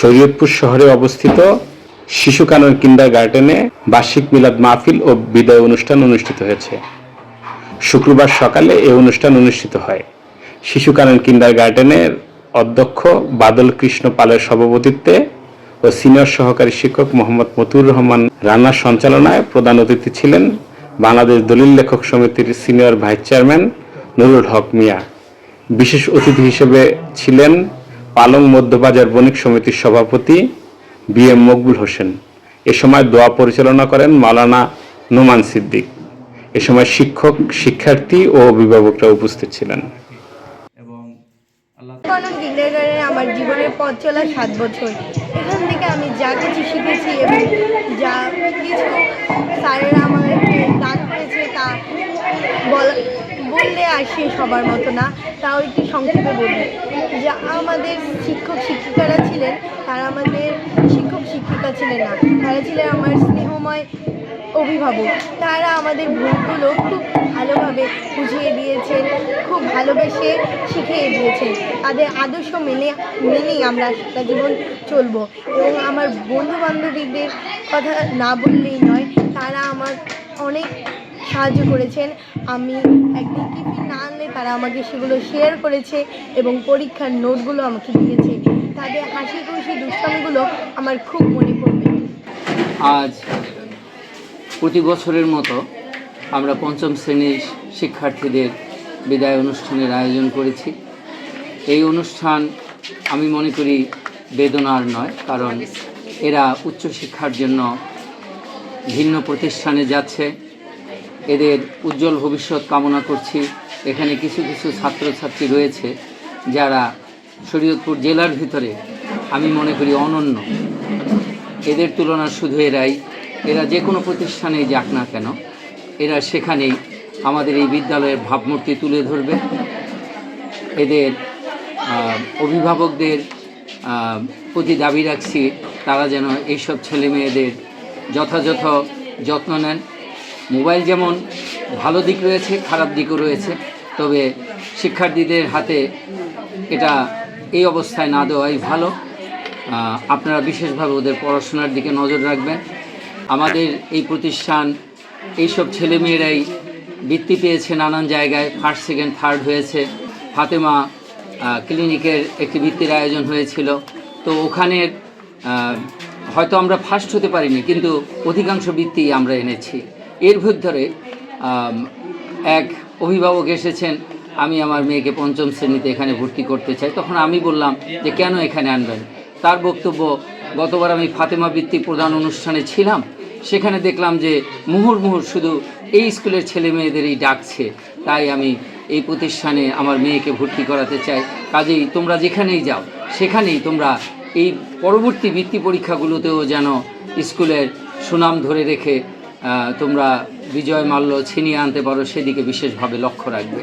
শরীয়তপুর শহরে অবস্থিত শিশু কানন কিন্ডার গার্ডেনে বার্ষিক মিলাদ মাহফিল ও বিদায় অনুষ্ঠান অনুষ্ঠিত হয়েছে। শুক্রবার সকালে এই অনুষ্ঠান অনুষ্ঠিত হয়। শিশু কানন কিন্ডার গার্ডেনের অধ্যক্ষ বাদল কৃষ্ণ পালের সভাপতিত্বে ও সিনিয়র সহকারী শিক্ষক মোহাম্মদ মতুর রহমান রানার সঞ্চালনায় প্রধান অতিথি ছিলেন বাংলাদেশ দলিল লেখক সমিতির senior vice chairman Nurul Haque Mia. বিশেষ অতিথি হিসেবে ছিলেন পালং মধ্যবাজার বণিক সমিতির সভাপতি বি এম মকবুল হোসেন। এ সময় দোয়া পরিচালনা করেন মালানা নোমান সিদ্দিক। এ সময় শিক্ষক শিক্ষার্থী ও অভিভাবকরা উপস্থিত ছিলেন। আমার জীবনের পথ চলা সাত বছর। এখান থেকে আমি যা কিছু শিখেছি এবং যা কিছু স্যারেরা করেছে তা বলা বললে আর সে সবার মতো না। তাও একটু সংক্ষেপে বলি। যা আমাদের শিক্ষক শিক্ষিকারা ছিলেন, তারা আমাদের শিক্ষক শিক্ষিকা ছিলেন না। তারা ছিলেন আমার স্নেহময় অভিভাবক। তারা আমাদের ভুলগুলো খুব ভালোভাবে বুঝিয়ে দিয়েছেন, খুব ভালোবেসে শিখিয়ে দিয়েছেন। তাদের আদর্শ মেনে, মেনেই আমরা সারা জীবন চলব। এবং আমার বন্ধু বান্ধবীদের কথা না বললেই নয়, তারা আমার অনেক সাহায্য করেছেন। আমি একদিন টিফিন না আনলে তারা আমাকে সেগুলো শেয়ার করেছে এবং পরীক্ষার নোটগুলো আমাকে দিয়েছে। তাদের হাসি খুশি দুষ্টামিগুলো আমার খুব মনে পড়বে। আজ প্রতি বছরের মতো আমরা পঞ্চম শ্রেণির শিক্ষার্থীদের বিদায় অনুষ্ঠানের আয়োজন করেছি। এই অনুষ্ঠান আমি মনে করি বেদনার নয়, কারণ এরা উচ্চশিক্ষার জন্য ভিন্ন প্রতিষ্ঠানে যাচ্ছে। এদের উজ্জ্বল ভবিষ্যৎ কামনা করছি। এখানে কিছু কিছু ছাত্রছাত্রী রয়েছে যারা শরীয়তপুর জেলার ভিতরে, আমি মনে করি অনন্য। এদের তুলনা শুধু এরাই, এরা যে কোনো প্রতিষ্ঠানেই যাক না কেন, এরা সেখানেই আমাদের এই বিদ্যালয়ের ভাবমূর্তি তুলে ধরবে। এদের অভিভাবকদের প্রতি দাবি রাখছি, তারা যেন এইসব ছেলে মেয়েদের যথাযথ যত্ন নেন। মোবাইল যেমন ভালো দিক রয়েছে, খারাপ দিকও রয়েছে, তবে শিক্ষার্থীদের হাতে এটা এই অবস্থায় না দেওয়াই ভালো। আপনারা বিশেষভাবে ওদের পড়াশোনার দিকে নজর রাখবেন। আমাদের এই প্রতিষ্ঠান, এইসব ছেলেমেয়েরাই বৃত্তি পেয়েছে নানান জায়গায়। ফার্স্ট সেকেন্ড থার্ড হয়েছে। ফাতেমা ক্লিনিকের একটি বৃত্তির আয়োজন হয়েছিল। তো ওখানের হয়তো আমরা ফার্স্ট হতে পারিনি, কিন্তু অধিকাংশ বৃত্তি আমরা এনেছি। এর ভিতরে এক অভিভাবক এসেছেন, আমি আমার মেয়েকে পঞ্চম শ্রেণীতে এখানে ভর্তি করতে চাই। তখন আমি বললাম যে, কেন এখানে আনবেন? তার বক্তব্য, গতবার আমি ফাতেমা বৃত্তি প্রধান অনুষ্ঠানে ছিলাম, সেখানে দেখলাম যে, মুহুর মুহুর শুধু এই স্কুলের ছেলে মেয়েদেরই ডাকছে। তাই আমি এই প্রতিষ্ঠানে আমার মেয়েকে ভর্তি করাতে চাই। কাজেই তোমরা যেখানেই যাও, সেখানেই তোমরা এই পরবর্তী বৃত্তি পরীক্ষাগুলোতেও যেন স্কুলের সুনাম ধরে রেখে তোমরা বিজয় মাল্য ছিনিয়ে আনতে পারো সেদিকে বিশেষভাবে লক্ষ্য রাখবে।